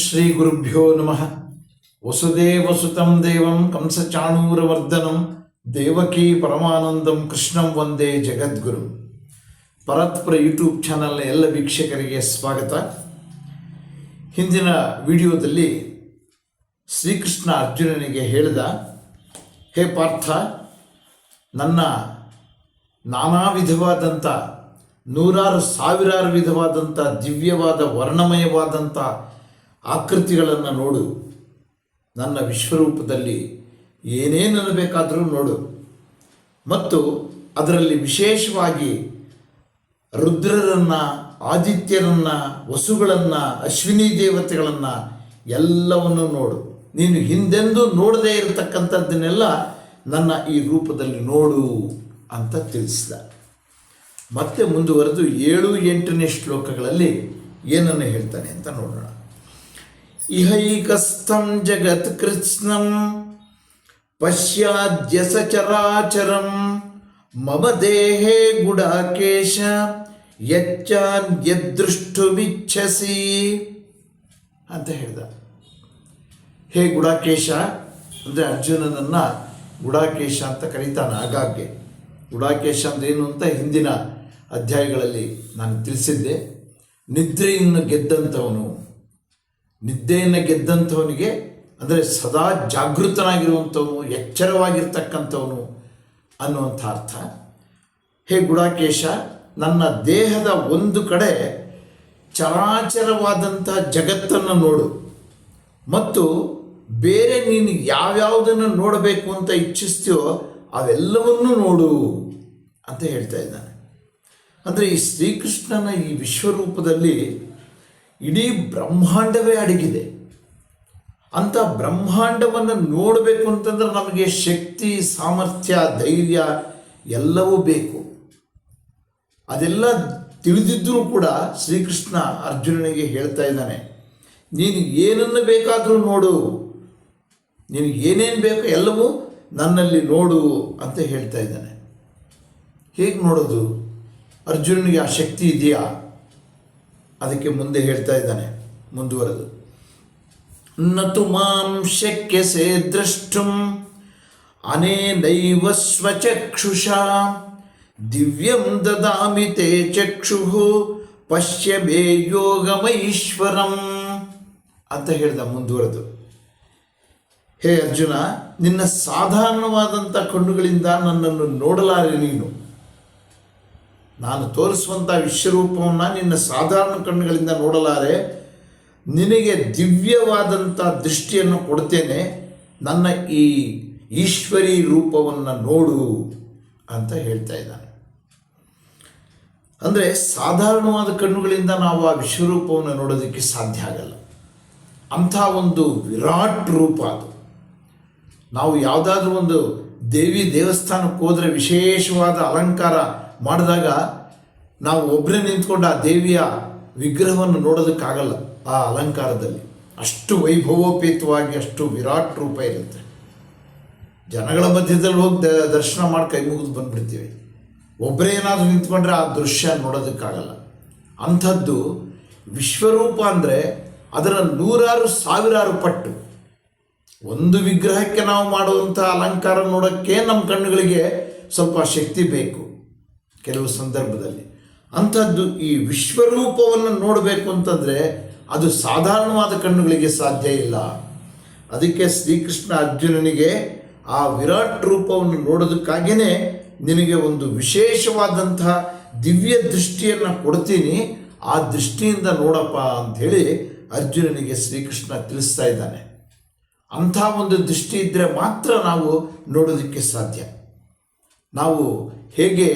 ಶ್ರೀ ಗುರುಭ್ಯೋ ನಮಃ ವಸುದೇವಸುತಂ ದೇವಂ ಕಂಸಚಾಣೂರವರ್ಧನಂ ದೇವಕಿ ಪರಮಾನಂದಂ ಕೃಷ್ಣಂ ವಂದೇ ಜಗದ್ಗುರು ಪರತ್ಪರ ಯೂಟ್ಯೂಬ್ ಚಾನಲ್ನ ಎಲ್ಲ ವೀಕ್ಷಕರಿಗೆ ಸ್ವಾಗತ. ಹಿಂದಿನ ವಿಡಿಯೋದಲ್ಲಿ ಶ್ರೀಕೃಷ್ಣ ಅರ್ಜುನನಿಗೆ ಹೇಳಿದ, ಹೇ ಪಾರ್ಥ, ನನ್ನ ನಾನಾ ವಿಧವಾದಂಥ ನೂರಾರು ಸಾವಿರಾರು ವಿಧವಾದಂಥ ದಿವ್ಯವಾದ ವರ್ಣಮಯವಾದಂಥ ಆಕೃತಿಗಳನ್ನು ನೋಡು. ನನ್ನ ವಿಶ್ವರೂಪದಲ್ಲಿ ಏನೇನು ಬೇಕಾದರೂ ನೋಡು. ಮತ್ತು ಅದರಲ್ಲಿ ವಿಶೇಷವಾಗಿ ರುದ್ರರನ್ನು, ಆದಿತ್ಯರನ್ನು, ವಸುಗಳನ್ನು, ಅಶ್ವಿನಿ ದೇವತೆಗಳನ್ನು ಎಲ್ಲವನ್ನು ನೋಡು. ನೀನು ಹಿಂದೆಂದೂ ನೋಡದೇ ಇರತಕ್ಕಂಥದ್ದನ್ನೆಲ್ಲ ನನ್ನ ಈ ರೂಪದಲ್ಲಿ ನೋಡು ಅಂತ ತಿಳಿಸಿದ. ಮತ್ತೆ ಮುಂದುವರೆದು ಏಳು ಎಂಟನೇ ಶ್ಲೋಕಗಳಲ್ಲಿ ಏನನ್ನು ಹೇಳ್ತಾನೆ ಅಂತ ನೋಡೋಣ. ಇಹೈಕಸ್ಥಂ ಜಗತ್ ಕೃತ್ಸ್ನಂ ಪಶ್ಯಾದ್ಯ ಸಚರಾಚರಂ ಮಮ ದೇಹೇ ಗುಡಾಕೇಶ ಯಚ್ಚಾದ್ಯದೃಷ್ಟುಮಿಚ್ಛಸಿ ಅಂತ ಹೇಳಿದ. ಹೇ ಗುಡಾಕೇಶ ಅಂದರೆ ಅರ್ಜುನನನ್ನು ಗುಡಾಕೇಶ ಅಂತ ಕರೀತಾನೆ ಆಗಾಗ್ಗೆ. ಗುಡಾಕೇಶ ಅಂದ್ರೇನು ಅಂತ ಹಿಂದಿನ ಅಧ್ಯಾಯಗಳಲ್ಲಿ ನಾನು ತಿಳಿಸಿದ್ದೆ. ನಿದ್ರೆಯನ್ನು ಗೆದ್ದಂಥವನು ನಿದ್ದೆಯನ್ನು ಗೆದ್ದಂಥವನಿಗೆ, ಅಂದರೆ ಸದಾ ಜಾಗೃತನಾಗಿರುವಂಥವನು, ಎಚ್ಚರವಾಗಿರ್ತಕ್ಕಂಥವನು ಅನ್ನುವಂಥ ಅರ್ಥ. ಹೇ ಗುಡಾಕೇಶ, ನನ್ನ ದೇಹದ ಒಂದು ಕಡೆ ಚರಾಚರವಾದಂಥ ಜಗತ್ತನ್ನು ನೋಡು. ಮತ್ತು ಬೇರೆ ನೀನು ಯಾವ್ಯಾವುದನ್ನು ನೋಡಬೇಕು ಅಂತ ಇಚ್ಛಿಸ್ತೀಯೋ ಅವೆಲ್ಲವನ್ನೂ ನೋಡು ಅಂತ ಹೇಳ್ತಾ ಇದ್ದಾನೆ. ಅಂದರೆ ಈ ಶ್ರೀಕೃಷ್ಣನ ಈ ವಿಶ್ವರೂಪದಲ್ಲಿ ಇಡೀ ಬ್ರಹ್ಮಾಂಡವೇ ಅಡಗಿದೆ. ಅಂಥ ಬ್ರಹ್ಮಾಂಡವನ್ನು ನೋಡಬೇಕು ಅಂತಂದ್ರೆ ನಮಗೆ ಶಕ್ತಿ, ಸಾಮರ್ಥ್ಯ, ಧೈರ್ಯ ಎಲ್ಲವೂ ಬೇಕು. ಅದೆಲ್ಲ ತಿಳಿದಿದ್ದರೂ ಕೂಡ ಶ್ರೀಕೃಷ್ಣ ಅರ್ಜುನನಿಗೆ ಹೇಳ್ತಾ ಇದ್ದಾನೆ, ನೀನು ಏನನ್ನು ಬೇಕಾದರೂ ನೋಡು ನೀನು ಏನೇನು ಬೇಕು ಎಲ್ಲವೂ ನನ್ನಲ್ಲಿ ನೋಡು ಅಂತ ಹೇಳ್ತಾ ಇದ್ದಾನೆ. ಹೇಗೆ ನೋಡೋದು? ಅರ್ಜುನನಿಗೆ ಆ ಶಕ್ತಿ ಇದೆಯಾ? ಅದಕ್ಕೆ ಮುಂದೆ ಹೇಳ್ತಾ ಇದ್ದಾನೆ, ಮುಂದುವರೆದು. ನತು ಮಾಂ ಶಕ್ಯಸೆ ಅನೇ ಅನೇನೈವ ಸ್ವಚಕ್ಷುಷ, ದಿವ್ಯಂ ದದಾಮಿ ತೇ ಚಕ್ಷು ಪಶ್ಯ ಮೇ ಯೋಗಮೈಶ್ವರಂ. ಅಂತ ಹೇಳ್ದ, ಮುಂದುವರೆದು. ಹೇ ಅರ್ಜುನ, ನಿನ್ನ ಸಾಧಾರಣವಾದಂಥ ಕಣ್ಣುಗಳಿಂದ ನನ್ನನ್ನು ನೋಡಲಾರೆ ನೀನು. ನಾನು ತೋರಿಸುವಂಥ ವಿಶ್ವರೂಪವನ್ನು ನಿನ್ನ ಸಾಧಾರಣ ಕಣ್ಣುಗಳಿಂದ ನೋಡಲಾರೆ. ನಿನಗೆ ದಿವ್ಯವಾದಂಥ ದೃಷ್ಟಿಯನ್ನು ಕೊಡ್ತೇನೆ. ನನ್ನ ಈ ಈಶ್ವರಿ ರೂಪವನ್ನು ನೋಡು ಅಂತ ಹೇಳ್ತಾ ಇದ್ದಾನೆ. ಅಂದರೆ ಸಾಧಾರಣವಾದ ಕಣ್ಣುಗಳಿಂದ ನಾವು ಆ ವಿಶ್ವರೂಪವನ್ನು ನೋಡೋದಕ್ಕೆ ಸಾಧ್ಯ ಆಗಲ್ಲ. ಅಂಥ ಒಂದು ವಿರಾಟ್ ರೂಪ ಅದು. ನಾವು ಯಾವುದಾದ್ರೂ ಒಂದು ದೇವಿ ದೇವಸ್ಥಾನಕ್ಕೆ ಹೋದರೆ ವಿಶೇಷವಾದ ಅಲಂಕಾರ ಮಾಡಿದಾಗ ನಾವು ಒಬ್ಬರೇ ನಿಂತ್ಕೊಂಡು ಆ ದೇವಿಯ ವಿಗ್ರಹವನ್ನು ನೋಡೋದಕ್ಕಾಗಲ್ಲ ಆ ಅಲಂಕಾರದಲ್ಲಿ. ಅಷ್ಟು ವೈಭವೋಪೇತವಾಗಿ, ಅಷ್ಟು ವಿರಾಟ್ ರೂಪ ಇರುತ್ತೆ. ಜನಗಳ ಮಧ್ಯದಲ್ಲಿ ಹೋಗಿ ದ, ದರ್ಶನ ಮಾಡಿ ಕೈ ಮುಗಿದು ಬಂದ್ಬಿಡ್ತೀವಿ. ಒಬ್ಬರೇ ಏನಾದರೂ ನಿಂತ್ಕೊಂಡ್ರೆ ಆ ದೃಶ್ಯ ನೋಡೋದಕ್ಕಾಗಲ್ಲ. ಅಂಥದ್ದು ವಿಶ್ವರೂಪ ಅಂದರೆ ಅದರ ನೂರಾರು ಸಾವಿರಾರು ಪಟ್ಟು. ಒಂದು ವಿಗ್ರಹಕ್ಕೆ ನಾವು ಮಾಡುವಂಥ ಅಲಂಕಾರ ನೋಡೋಕ್ಕೆ ನಮ್ಮ ಕಣ್ಣುಗಳಿಗೆ ಸ್ವಲ್ಪ ಶಕ್ತಿ ಬೇಕು. ಕೆಲವು ಸಂದರ್ಭದಲ್ಲಿ. ಅಂಥದ್ದು ಈ ವಿಶ್ವರೂಪವನ್ನು ನೋಡಬೇಕು ಅಂತಂದರೆ ಅದು ಸಾಧಾರಣವಾದ ಕಣ್ಣುಗಳಿಗೆ ಸಾಧ್ಯ ಇಲ್ಲ. ಅದಕ್ಕೆ ಶ್ರೀಕೃಷ್ಣ ಅರ್ಜುನನಿಗೆ ಆ ವಿರಾಟ್ ರೂಪವನ್ನು ನೋಡೋದಕ್ಕಾಗಿಯೇ ನಿನಗೆ ಒಂದು ವಿಶೇಷವಾದಂತಹ ದಿವ್ಯ ದೃಷ್ಟಿಯನ್ನು ಕೊಡ್ತೀನಿ. ಆ ದೃಷ್ಟಿಯಿಂದ ನೋಡಪ್ಪ ಅಂಥೇಳಿ ಅರ್ಜುನನಿಗೆ ಶ್ರೀಕೃಷ್ಣ ತಿಳಿಸ್ತಾ ಇದ್ದಾನೆ. ಅಂಥ ಒಂದು ದೃಷ್ಟಿ ಇದ್ದರೆ ಮಾತ್ರ ನಾವು ನೋಡೋದಕ್ಕೆ ಸಾಧ್ಯ. ನಾವು ಹೇಗೆ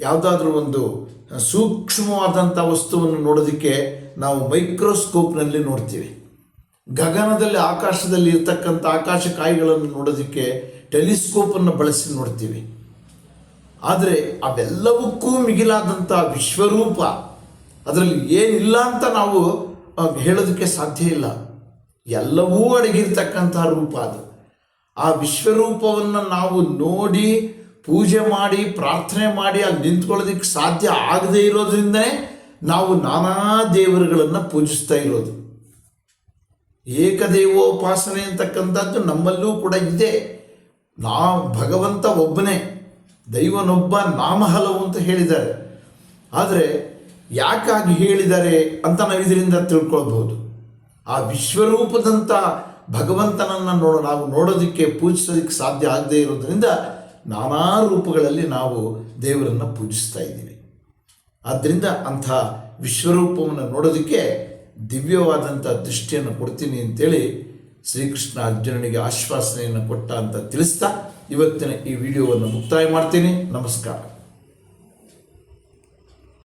ಯಾವುದಾದ್ರೂ ಒಂದು ಸೂಕ್ಷ್ಮವಾದಂಥ ವಸ್ತುವನ್ನು ನೋಡೋದಕ್ಕೆ ನಾವು ಮೈಕ್ರೋಸ್ಕೋಪ್ನಲ್ಲಿ ನೋಡ್ತೀವಿ. ಗಗನದಲ್ಲಿ, ಆಕಾಶದಲ್ಲಿ ಇರತಕ್ಕಂಥ ಆಕಾಶ ಕಾಯಿಗಳನ್ನು ನೋಡೋದಕ್ಕೆ ಟೆಲಿಸ್ಕೋಪನ್ನು ಬಳಸಿ ನೋಡ್ತೀವಿ. ಆದರೆ ಅವೆಲ್ಲವಕ್ಕೂ ಮಿಗಿಲಾದಂಥ ವಿಶ್ವರೂಪ. ಅದರಲ್ಲಿ ಏನಿಲ್ಲ ಅಂತ ನಾವು ಹೇಳೋದಕ್ಕೆ ಸಾಧ್ಯ ಇಲ್ಲ. ಎಲ್ಲವೂ ಅಡಗಿರ್ತಕ್ಕಂಥ ರೂಪ ಅದು. ಆ ವಿಶ್ವರೂಪವನ್ನು ನಾವು ನೋಡಿ ಪೂಜೆ ಮಾಡಿ, ಪ್ರಾರ್ಥನೆ ಮಾಡಿ ಅಲ್ಲಿ ನಿಂತ್ಕೊಳ್ಳೋದಕ್ಕೆ ಸಾಧ್ಯ ಆಗದೇ ಇರೋದ್ರಿಂದನೇ ನಾವು ನಾನಾ ದೇವರುಗಳನ್ನು ಪೂಜಿಸ್ತಾ ಇರೋದು. ಏಕದೇವೋಪಾಸನೆ ಅಂತಕ್ಕಂಥದ್ದು ನಮ್ಮಲ್ಲೂ ಕೂಡ ಇದೆ. ನಾ ಭಗವಂತ ಒಬ್ಬನೇ, ದೈವನೊಬ್ಬ ನಾಮ ಹಲವು ಅಂತ ಹೇಳಿದ್ದಾರೆ. ಆದರೆ ಯಾಕಾಗಿ ಹೇಳಿದ್ದಾರೆ ಅಂತ ನಾವು ಇದರಿಂದ ತಿಳ್ಕೊಳ್ಬಹುದು. ಆ ವಿಶ್ವರೂಪದಂಥ ಭಗವಂತನನ್ನು ನೋಡ, ನಾವು ನೋಡೋದಕ್ಕೆ, ಪೂಜಿಸೋದಕ್ಕೆ ಸಾಧ್ಯ ಆಗದೇ ಇರೋದ್ರಿಂದ ನಾನಾ ರೂಪಗಳಲ್ಲಿ ನಾವು ದೇವರನ್ನು ಪೂಜಿಸ್ತಾ ಇದ್ದೀವಿ. ಆದ್ದರಿಂದ ಅಂಥ ವಿಶ್ವರೂಪವನ್ನು ನೋಡೋದಕ್ಕೆ ದಿವ್ಯವಾದಂಥ ದೃಷ್ಟಿಯನ್ನು ಕೊಡ್ತೀನಿ ಅಂತೇಳಿ ಶ್ರೀಕೃಷ್ಣ ಅರ್ಜುನನಿಗೆ ಆಶ್ವಾಸನೆಯನ್ನು ಕೊಟ್ಟ ಅಂತ ತಿಳಿಸ್ತಾ ಇವತ್ತಿನ ಈ ವಿಡಿಯೋವನ್ನು ಮುಕ್ತಾಯ ಮಾಡ್ತೀನಿ. ನಮಸ್ಕಾರ.